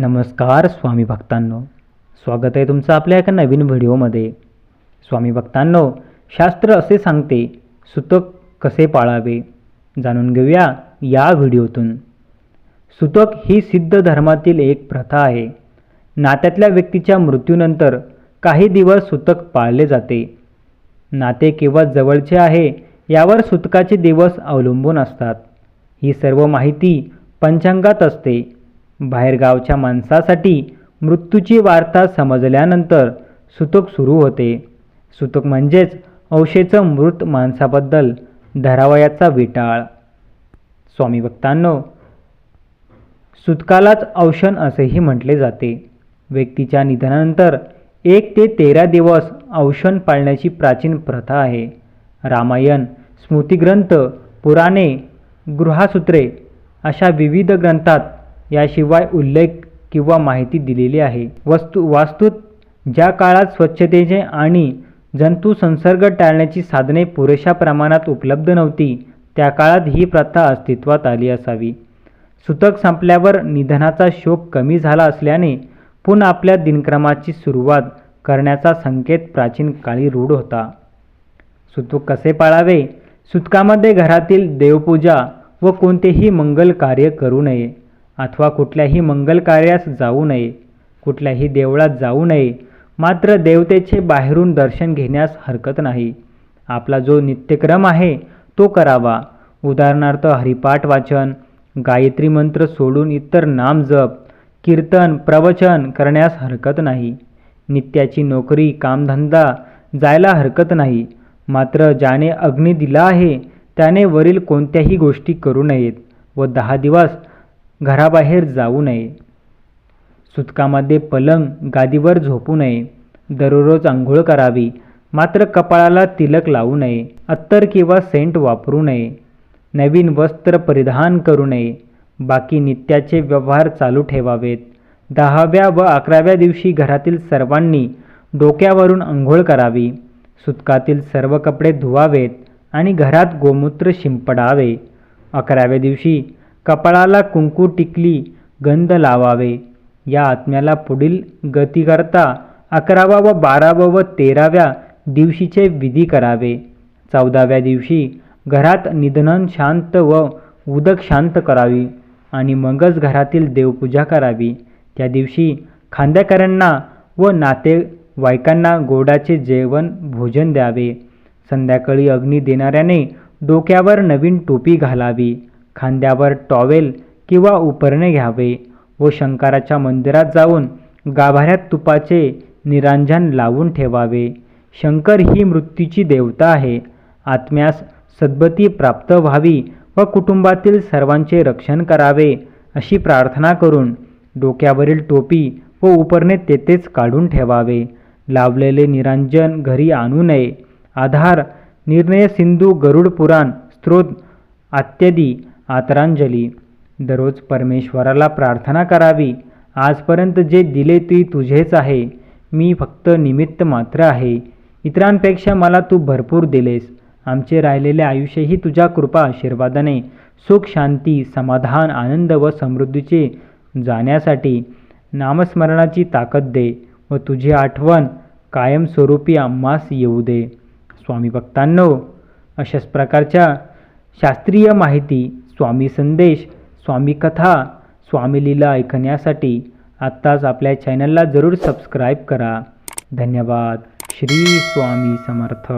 नमस्कार स्वामी भक्तांनो. स्वागत आहे तुमचं आपल्या एका नवीन व्हिडिओमध्ये. स्वामी भक्तांनो शास्त्र असे सांगते सुतक कसे पाळावे? जाणून घेऊया या व्हिडिओतून. सुतक ही सिद्ध धर्मातील एक प्रथा आहे. नात्यातल्या व्यक्तीच्या मृत्यूनंतर काही दिवस सुतक पाळले जाते. नाते केव्हा जवळचे आहे यावर सुतकाचे दिवस अवलंबून असतात. ही सर्व माहिती पंचांगात असते. बाहेरगावच्या माणसासाठी मृत्यूची वार्ता समजल्यानंतर सुतक सुरू होते. सुतक म्हणजेच अवशेचं मृत माणसाबद्दल धरावयाचा विटाळ. स्वामी भक्तांनो सुतकालाच औषण असेही म्हटले जाते. व्यक्तीच्या निधनानंतर एक ते तेरा दिवस औषण पाळण्याची प्राचीन प्रथा आहे. रामायण स्मृतिग्रंथ पुराणे गृहासूत्रे अशा विविध ग्रंथात याशिवाय उल्लेख किंवा माहिती दिलेली आहे. वस्तू वास्तूत ज्या काळात स्वच्छतेचे आणि जंतू संसर्ग टाळण्याची साधने पुरेशा प्रमाणात उपलब्ध नव्हती त्या काळात ही प्रथा अस्तित्वात आली असावी. सुतक संपल्यावर निधनाचा शोक कमी झाला असल्याने पुन्हा आपल्या दिनक्रमाची सुरुवात करण्याचा संकेत प्राचीन काळी रूढ होता. सुतूक कसे पाळावे? सुतकामध्ये घरातील देवपूजा व कोणतेही मंगल कार्य करू नये. अथवा कुठल्याही मंगलकार्यास जाऊ नये कुठल्याही देवळात जाऊ नये मात्र देवतेचे बाहेरून दर्शन घेण्यास हरकत नाही. आपला जो नित्यक्रम आहे तो करावा. उदाहरणार्थ हरिपाठ वाचन गायत्री मंत्र सोडून इतर नाम जप कीर्तन प्रवचन करण्यास हरकत नाही. नित्याची नोकरी कामधंदा जायला हरकत नाही. मात्र ज्याने अग्नी दिला आहे त्याने वरील कोणत्याही गोष्टी करू नयेत व दहा दिवस घराबाहेर जाऊ नये. सुतकामध्ये पलंग गादीवर झोपू नये. दररोज आंघोळ करावी. मात्र कपाळाला तिलक लावू नये. अत्तर किंवा सेंट वापरू नये. नवीन वस्त्र परिधान करू नये. बाकी नित्याचे व्यवहार चालू ठेवावेत. दहाव्या व अकराव्या दिवशी घरातील सर्वांनी डोक्यावरून आंघोळ करावी. सुतकातील सर्व कपडे धुवावेत आणि घरात गोमूत्र शिंपडावे. अकराव्या दिवशी कपाळाला कुंकू टिकली गंध लावावे. या आत्म्याला पुढील गतीकरता अकरावा व बारावा व तेराव्या दिवशीचे विधी करावे. चौदाव्या दिवशी घरात निधनन शांत व उदक शांत करावी आणि मगच घरातील देवपूजा करावी. त्या दिवशी खांद्याकरांना व नातेवाईकांना गोडाचे जेवण भोजन द्यावे. संध्याकाळी अग्नी देणाऱ्याने डोक्यावर नवीन टोपी घालावी. खांद्यावर टॉवेल किंवा उपरणे घ्यावे व शंकराच्या मंदिरात जाऊन गाभाऱ्यात तुपाचे निरांजन लावून ठेवावे. शंकर ही मृत्यूची देवता आहे. आत्म्यास सद्गती प्राप्त व्हावी व कुटुंबातील सर्वांचे रक्षण करावे अशी प्रार्थना करून डोक्यावरील टोपी व उपरणे तेथेच काढून ठेवावे. लावलेले निरांजन घरी आणू नये. आधार निर्णय सिंधू गरुड पुराण स्त्रोत आत्यादी आतरांजली दररोज परमेश्वराला प्रार्थना करावी. आजपर्यंत जे दिले ती तुझेच आहे. मी फक्त निमित्त मात्र आहे. इतरांपेक्षा मला तू भरपूर दिलेस. आमचे राहिलेले आयुष्यही तुझ्या कृपा आशीर्वादाने सुख शांती समाधान आनंद व समृद्धीचे जाण्यासाठी नामस्मरणाची ताकद दे व तुझी आठवण कायमस्वरूपी आम्हास येऊ दे. स्वामी भक्तांनो अशाच प्रकारच्या शास्त्रीय माहिती स्वामी संदेश स्वामी कथा स्वामी लीला ऐकण्यासाठी आत्ताच आपल्या चॅनलला जरूर सबस्क्राईब करा. धन्यवाद. श्री स्वामी समर्थ.